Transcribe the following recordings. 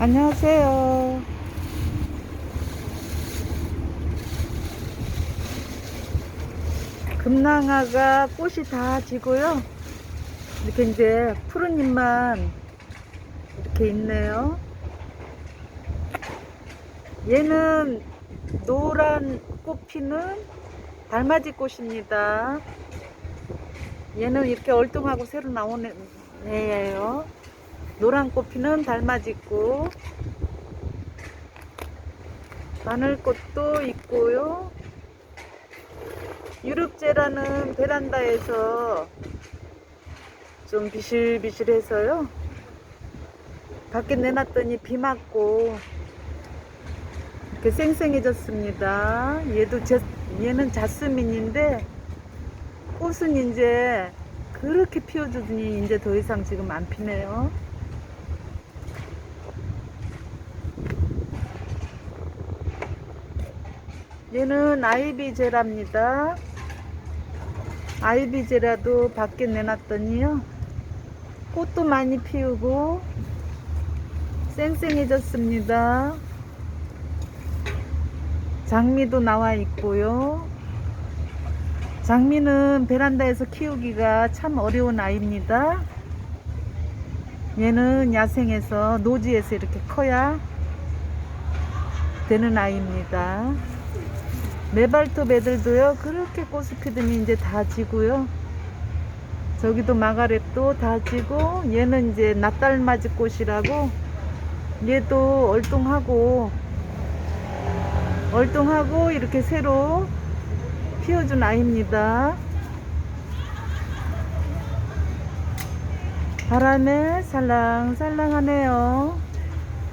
안녕하세요. 금낭아가 꽃이 다 지고요. 이렇게 이제 푸른 잎만 이렇게 있네요. 얘는 노란 꽃 피는 달맞이 꽃입니다. 얘는 이렇게 얼뚱하고 새로 나오는 애예요. 노란 꽃 피는 달맞이 꽃. 마늘꽃도 있고요. 유럽제라는 베란다에서 좀 비실비실해서요. 밖에 내놨더니 비 맞고 이렇게 쌩쌩해졌습니다. 얘도 제, 얘는 자스민인데 꽃은 이제 그렇게 피워주더니 이제 더 이상 지금 안 피네요. 얘는 아이비제라입니다. 아이비제라도 밖에 내놨더니요. 꽃도 많이 피우고 쌩쌩해졌습니다. 장미도 나와 있고요. 장미는 베란다에서 키우기가 참 어려운 아이입니다. 얘는 야생에서 노지에서 이렇게 커야 되는 아이입니다. 메발톱 애들도요 그렇게 피더니 이제 다 지고요. 저기도 마가렛도 다 지고 얘는 이제 낫달맞이 꽃이라고 얘도 얼뚱하고 얼뚱하고 이렇게 새로 피워준 아이입니다. 바람에 살랑살랑하네요.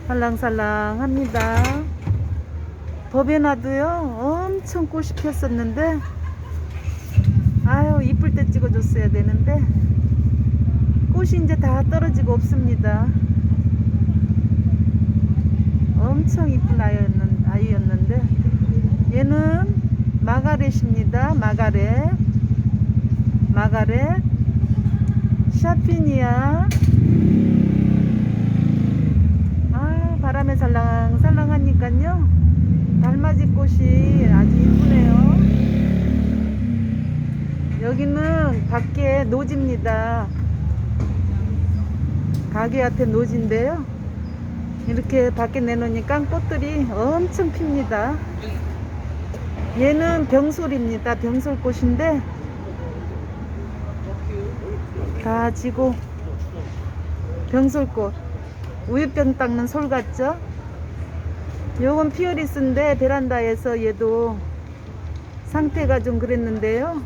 살랑살랑합니다 법에나도요 엄청 꽃이 폈었는데 아유 이쁠 때 찍어줬어야 되는데 꽃이 이제 다 떨어지고 없습니다. 엄청 이쁜 아이였는, 아이였는데 얘는 마가렛입니다 마가렛. 마가렛. 샤피니아 아 바람에 살랑살랑하니까요 달맞이 꽃이 아주 이쁘네요. 여기는 밖에 노지입니다. 가게 앞에 노지인데요. 이렇게 밖에 내놓으니까 꽃들이 엄청 핍니다. 얘는 병솔입니다. 병솔꽃인데 다 지고 병솔꽃 우유병 닦는 솔 같죠? 요건 피어리스인데 베란다에서 얘도 상태가 좀 그랬는데요.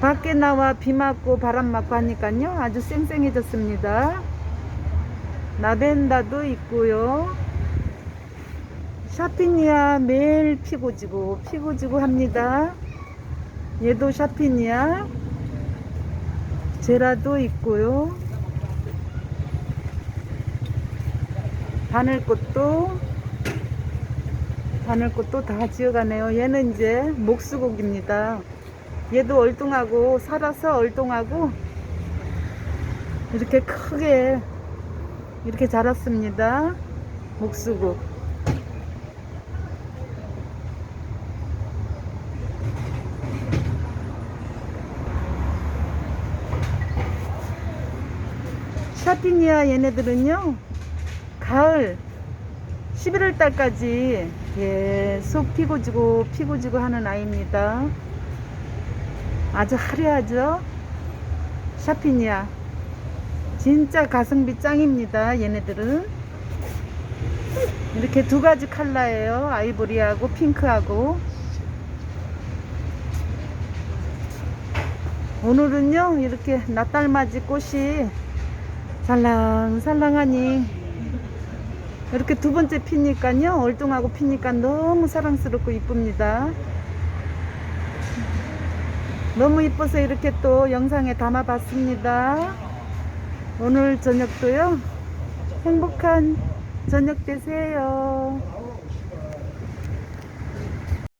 밖에 나와 비 맞고 바람 맞고 하니까요. 아주 쌩쌩해졌습니다. 나벤다도 있고요. 샤피니아 매일 피고 지고 피고 지고 합니다. 얘도 샤피니아 제라도 있고요. 바늘꽃도 바늘꽃도 다 지어가네요. 얘는 이제 목수국입니다. 얘도 얼뚱하고 살아서 얼뚱하고 이렇게 크게 이렇게 자랐습니다. 목수국. 샤피니아 얘네들은요 가을 11월 달까지 계속 피고 지고 피고 지고 하는 아이입니다. 아주 화려하죠? 샤피니아. 진짜 가성비 짱입니다. 얘네들은. 이렇게 두 가지 컬러예요. 아이보리하고 핑크하고. 오늘은요, 이렇게 낫달맞이 꽃이 살랑살랑하니 이렇게 두 번째 피니까요. 얼뚱하고 피니까 너무 사랑스럽고 이쁩니다. 너무 이뻐서 이렇게 또 영상에 담아 봤습니다. 오늘 저녁도요. 행복한 저녁 되세요